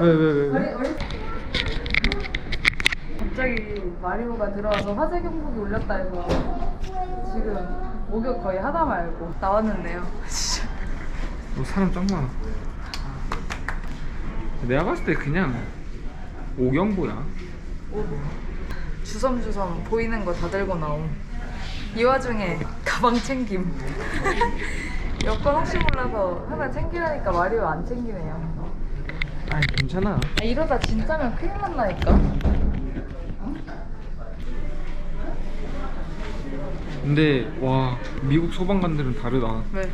왜왜 왜? 왜? 갑자기 마리오가 들어와서 화재 경보기 울렸다 해서 지금 목욕 거의 하다 말고 나왔는데요. 진짜. 너 사람 짱 많아. 내가 봤을 때 그냥 오경보야. 주섬주섬 보이는 거 다 들고 나옴. 이 와중에 가방 챙김. 여권 혹시 몰라서 항상 챙기라니까 마리오 안 챙기네요. 아니 괜찮아. 아, 이러다 진짜면 큰일 난다니까. 근데 와 미국 소방관들은 다르다. 왜?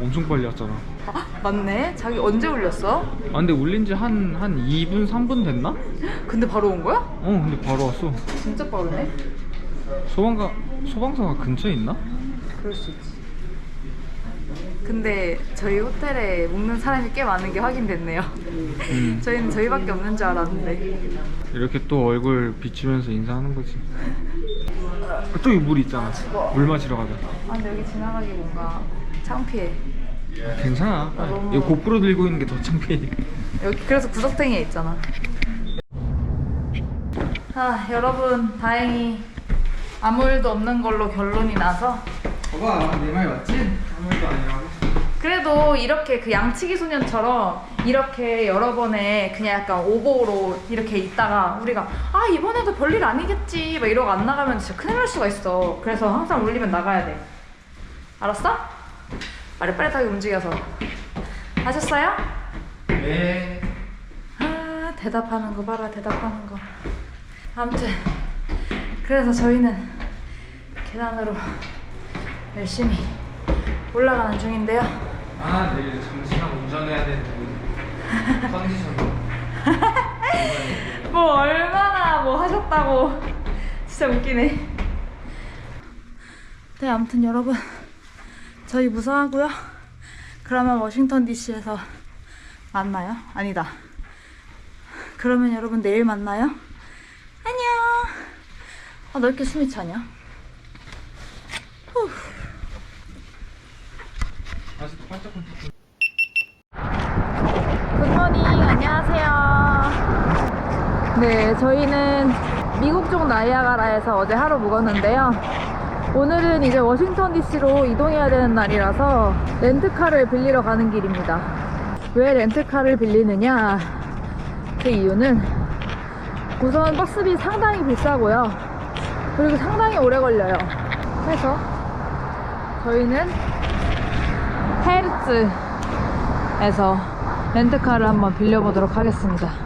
엄청 빨리 왔잖아. 아, 맞네. 자기 언제 울렸어? 아 근데 울린 지 한 한 2분 3분 됐나? 근데 바로 온 거야? 어 근데 바로 왔어. 진짜 빠르네. 소방가 소방서가 근처에 있나? 그럴 수 있지. 근데 저희 호텔에 묵는 사람이 꽤 많은 게 확인됐네요. 음. 저희는 저희밖에 없는 줄 알았는데. 이렇게 또 얼굴 비치면서 인사하는 거지. 저기 물 있잖아. 물 마시러 가자. 아 근데 여기 지나가기 뭔가 창피해. 괜찮아. 아, 너무- 이거 고프로 들고 있는 게 더 창피해. 여기 그래서 구석탱이에 있잖아. 아 여러분 다행히 아무 일도 없는 걸로 결론이 나서 봐봐 내 말 맞지? 아무 일도 아니라고. 그래도 이렇게 그 양치기 소년처럼 이렇게 여러 번에 그냥 약간 오버로 이렇게 있다가 우리가 아 이번에도 별일 아니겠지 막 이러고 안 나가면 진짜 큰일 날 수가 있어 그래서 항상 울리면 나가야 돼 알았어? 빠릿빠릿하게 움직여서 하셨어요? 네. 아 대답하는 거 봐라 대답하는 거 아무튼 그래서 저희는 계단으로 열심히 올라가는 중인데요 아 내일 잠시만 운전해야 되는 컨디션으로. 뭐 얼마나 뭐 하셨다고. 진짜 웃기네. 네 아무튼 여러분. 저희 무사하고요. 그러면 워싱턴 DC에서 만나요? 아니다. 그러면 여러분 내일 만나요? 안녕! 아 너 이렇게 숨이 차냐? 후. 아직 반짝반짝. 굿모닝 안녕하세요 네 저희는 미국 쪽 나이아가라에서 어제 하루 묵었는데요. 오늘은 이제 워싱턴 DC로 이동해야 되는 날이라서 렌트카를 빌리러 가는 길입니다. 왜 렌트카를 빌리느냐? 그 이유는 우선 버스비 상당히 비싸고요. 그리고 상당히 오래 걸려요. 그래서 저희는 헤르츠에서 렌트카를 한번 빌려보도록 하겠습니다.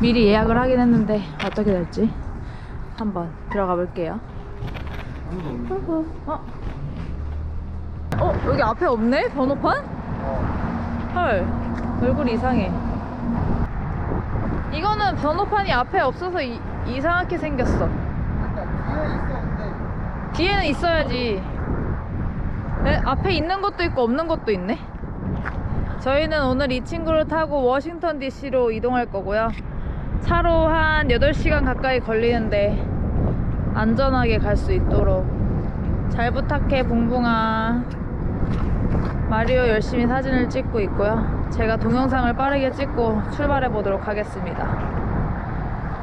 미리 예약을 하긴 했는데 어떻게 될지 한번 들어가 볼게요. 어? 어 여기 앞에 없네 번호판? 헐 얼굴 이상해. 이거는 번호판이 앞에 없어서 이, 이상하게 생겼어. 뒤에는 있어야지. 네, 앞에 있는 것도 있고 없는 것도 있네. 저희는 오늘 이 친구를 타고 워싱턴 DC로 이동할 거고요. 차로 한 8시간 가까이 걸리는데 안전하게 갈 수 있도록 잘 부탁해 붕붕아. 마리오 열심히 사진을 찍고 있고요. 제가 동영상을 빠르게 찍고 출발해 보도록 하겠습니다.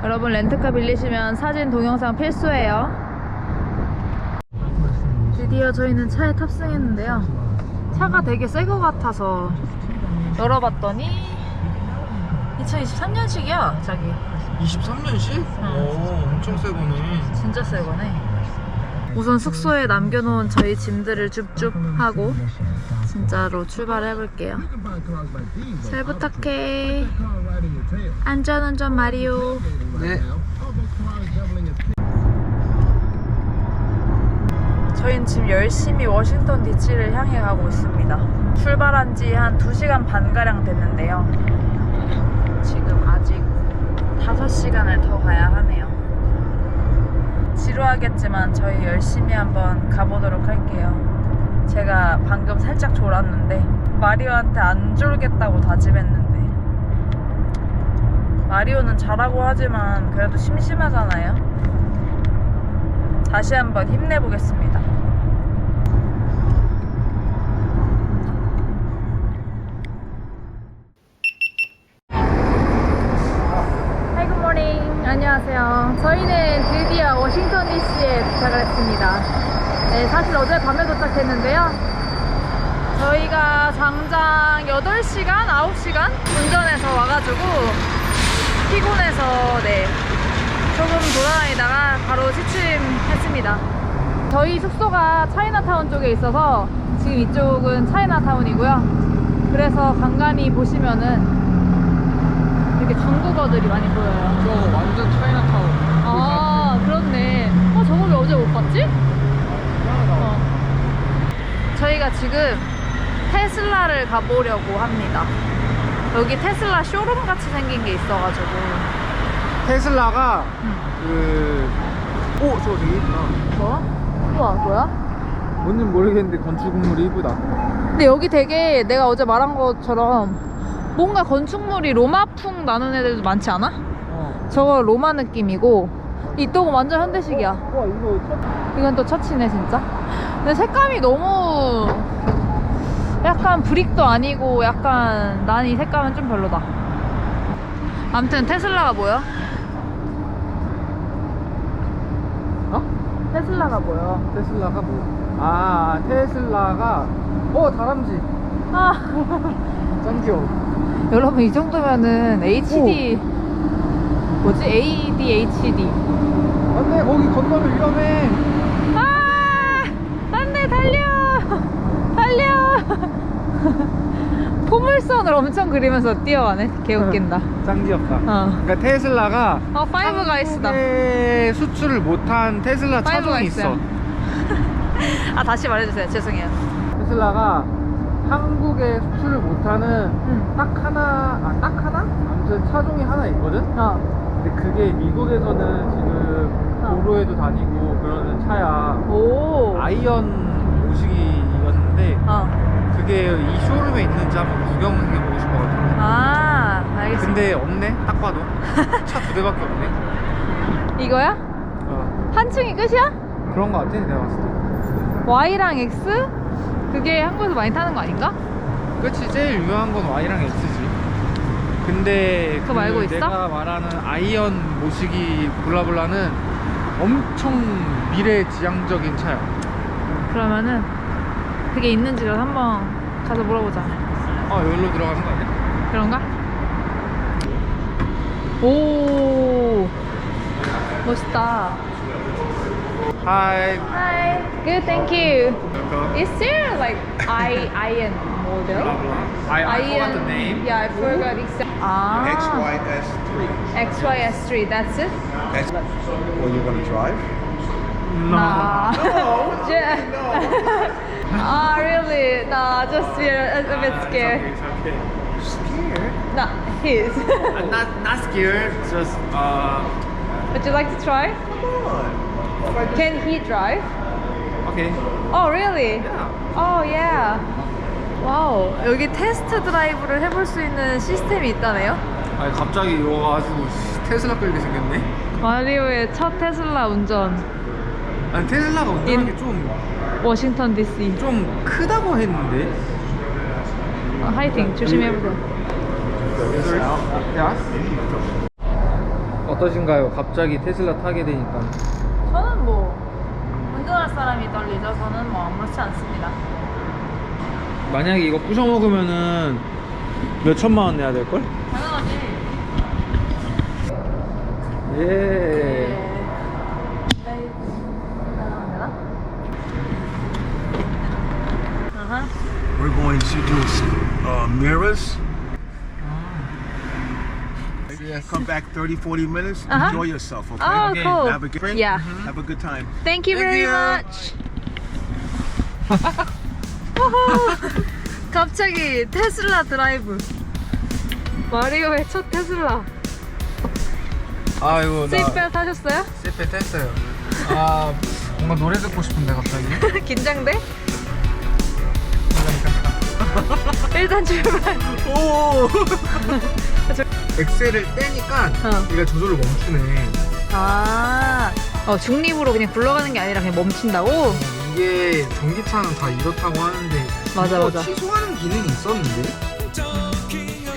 여러분 렌트카 빌리시면 사진 동영상 필수예요. 드디어 저희는 차에 탑승했는데요. 차가 되게 새 거 같아서 열어봤더니 2023년식이야, 자기. 23년씩? 오 엄청 새 거네. 진짜 새 거네. 우선 숙소에 남겨놓은 저희 짐들을 줍줍 하고 진짜로 출발해 볼게요. 잘 부탁해. 안전운전 마리오. 네. 저희는 지금 열심히 워싱턴 DC를 향해 가고 있습니다. 출발한 지 한 2시간 반가량 됐는데요. 지금 아직 5시간을 더 가야 하네요. 지루하겠지만 저희 열심히 한번 가보도록 할게요. 제가 방금 살짝 졸았는데 마리오한테 안 졸겠다고 다짐했는데 마리오는 잘하고 하지만 그래도 심심하잖아요. 다시 한번 힘내보겠습니다. 저희는 드디어 워싱턴 DC에 도착을 했습니다. 네, 사실 어제 밤에 도착했는데요. 저희가 장장 8시간, 9시간 운전해서 와가지고 피곤해서 네, 조금 돌아다니다가 바로 취침했습니다. 저희 숙소가 차이나타운 쪽에 있어서 지금 이쪽은 차이나타운이고요. 그래서 간간히 보시면은 이렇게 중국어들이 많이 보여요. 저 완전 차이나타운. 아, 그렇네. 어, 저걸 왜 봤지? 어. 저희가 지금 테슬라를 가보려고 합니다. 여기 테슬라 쇼룸 같이 생긴 게 있어가지고. 테슬라가 응. 그. 오, 저거 되게 이쁘다. 뭐? 우와, 뭐야? 뭔지 모르겠는데 건축물이 이쁘다. 근데 여기 되게 내가 어제 말한 것처럼 뭔가 건축물이 로마풍 나는 애들도 많지 않아? 어. 저거 로마 느낌이고 이쪽은 완전 현대식이야. 와, 이거 첫. 이건 또 처치네 진짜. 근데 색감이 너무 약간 브릭도 아니고 약간 난 이 색감은 좀 별로다. 아무튼 테슬라가 뭐야? 어? 테슬라가 뭐야? 테슬라가 뭐? 아, 테슬라가. 어, 다람쥐. 아 짱 귀여워. 여러분 이 정도면은 HD 뭐지? ADHD. 안돼, 거기 건너면 위험해. 아! 안돼 달려! 달려! 포물선을 엄청 그리면서 뛰어가네. 개 웃긴다. 짱 귀엽다. 어. 그러니까 테슬라가 어, 파이브 가이스다. 수출을 못한 테슬라 차종이. 있어. 아 다시 말해주세요. 죄송해요. 테슬라가 한국에 수출을 못하는 응. 딱 하나, 아, 딱 하나? 아무튼 차종이 하나 있거든? 어. 근데 그게 미국에서는 지금 어. 도로에도 다니고 그러는 차야. 오. 아이언 모시기였는데 어. 그게 이 쇼룸에 있는지 한번 구경해 보고 싶어가지고. 아 알겠습니다. 근데 없네? 딱 봐도. 차 두 대밖에 없네. 이거야? 어. 한 층이 끝이야? 그런 거 같아, 내가 봤을 때. Y랑 X? 그게 한국에서 많이 타는 거 아닌가? 그치 제일 유명한 건 Y랑 X지 근데 그거 말고 있어? 내가 말하는 아이언 모시기 블라블라는 엄청 미래지향적인 차야 그러면은 그게 있는지를 한번 가서 물어보자. 아 여기로 들어가는 거 아니야? 그런가? 오 멋있다. Hi Hi. Good, thank you. Is there like I iron model? I, I Iron- forgot the name Yeah, I forgot exactly. Ah. XYS3. XYS3, that's it? X- well, you want to drive? No Nah. No. Yeah. Ah, really? Nah, just feel a, a bit scared. It's okay Scared? Nah, his. I'm not, not scared just uh Would you like to try? Come on. What if I just- Can he drive? okay Oh, really? yeah Oh, yeah. 와우, 여기 테스트 드라이브를 해볼 수 있는 시스템이 있다네요? 아니 갑자기 이거 가지고 테슬라 끌게 생겼네 마리오의 첫 테슬라 운전, 아니 테슬라가 운전하는 인- 게좀좀 워싱턴 DC. 크다고 했는데 어, 화이팅, 조심히 해보세요. 야? 어떠신가요? 갑자기 테슬라 타게 되니까 저는 뭐, 운전할 사람이 떨리죠? 저는 뭐 아무렇지 않습니다. 만약에 이거 부셔 먹으면은 몇 천만 원 내야 될걸? 당연하지. 예. 네. We're going to do uh, mirrors. Come back 30, 40 minutes. Uh-huh. Enjoy yourself, okay? Oh, Okay, cool. Have a good Yeah. Have a good time. Thank you Thank very you. much. 우후. 갑자기 테슬라 드라이브. 마리오의 첫 테슬라. 아이고 세이트벨트 하셨어요? 세페 했어요 아 뭔가 노래 듣고 싶은데 갑자기 긴장돼? 일단 출발. 오 엑셀을 떼니까 어. 얘가 저절로 멈추네 아, 어, 중립으로 그냥 굴러가는 게 아니라 그냥 멈춘다고? 이게 전기차는 다 이렇다고 하는데 맞아, 이거 맞아. 취소하는 기능이 있었는데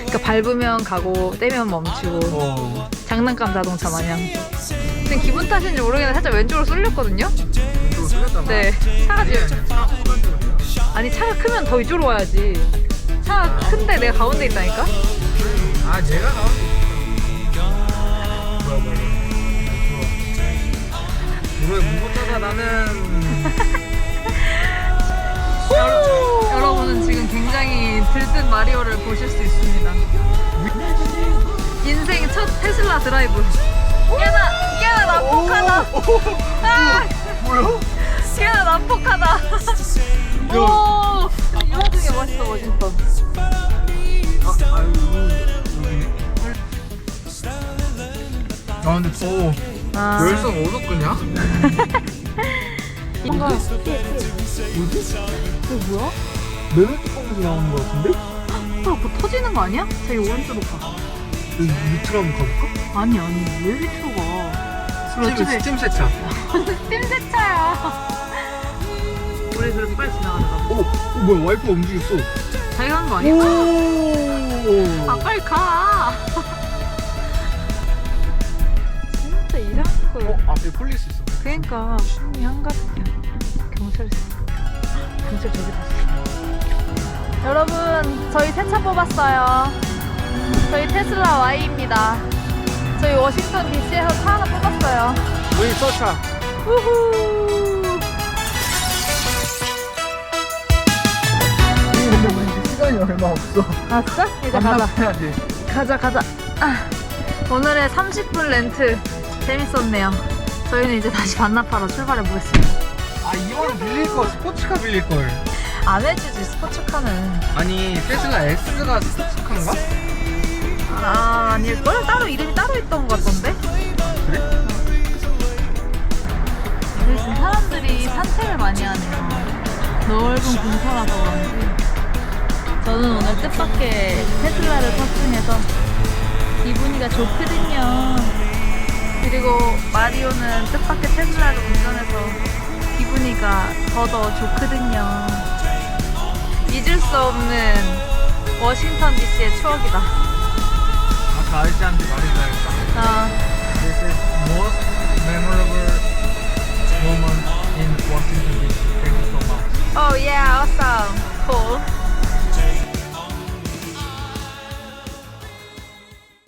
그러니까 밟으면 가고 떼면 멈추고 어 장난감 자동차 마냥. 지금 기분 탓인지 모르겠는데 살짝 왼쪽으로 쏠렸거든요? 네. 차가 지금. 아니, 차가 크면 더 이쪽으로 와야지. 차가 큰데 내가 가운데 있다니까? 아 제가 나왔어. 뭐야 뭐야. 뭐야 무겁다가 나는. 굉장히 들뜬 마리오를 보실 수 있습니다. 인생 첫 테슬라 드라이브. 깨나, 깨나 난폭하다. 아, 뭐야? 깨나 난폭하다. 오, 이 와중에 멋있어, 멋있어. 아 아유. 아 근데 더워. 아, 열성 어디서 끄냐? 뭔가? 이거 뭐야? 메론 뚜껑에서 나오는 거 같은데? 아, 그거 터지는 거 아니야? 저기 오른쪽으로 가. 여기 밑으로 한번 가볼까? 아니, 아니, 왜 밑으로 가? 스팀, 스팀 세차. 스팀 세차야. 우리 그래서 빨리 지나가자. 오, 어, 뭐야 와이프가 움직였어. 자기가 한 거 아니야? 오. 아 빨리 가. 진짜 이상한 거. 어 앞에 폴리스 있어. 그러니까 신이 한가득이야. 경찰. 경찰 저기 있어. 여러분 저희 새 차 뽑았어요. 저희 테슬라 Y입니다. 저희 워싱턴 DC에서 차 하나 뽑았어요. 우리 서차. 우후. 시간이 얼마 없어. 아 진짜? 이제 가자. 해야지. 가자 가자 아, 오늘의 30분 렌트 재밌었네요 저희는 이제 다시 반납하러 출발해 보겠습니다 아 이거는 빌릴 거 스포츠카 빌릴 걸. 안 해주지 스포츠카는 아니 테슬라 S가 스포츠카인가? 아 아닐걸? 따로 이름이 따로 있던 것 같던데 그래? 요즘 사람들이 산책을 많이 하네요 넓은 공터라서 그런지 저는 오늘 뜻밖의 테슬라를 탑승해서 기분이가 좋거든요 그리고 마리오는 뜻밖의 테슬라를 운전해서 기분이가 더더 좋거든요 잊을 수 없는 워싱턴 DC의 추억이다. 아까 아이씨한테 말해줘야겠다. 아. This is most memorable moment in Washington DC. Thank you so much. Oh yeah, awesome. Cool.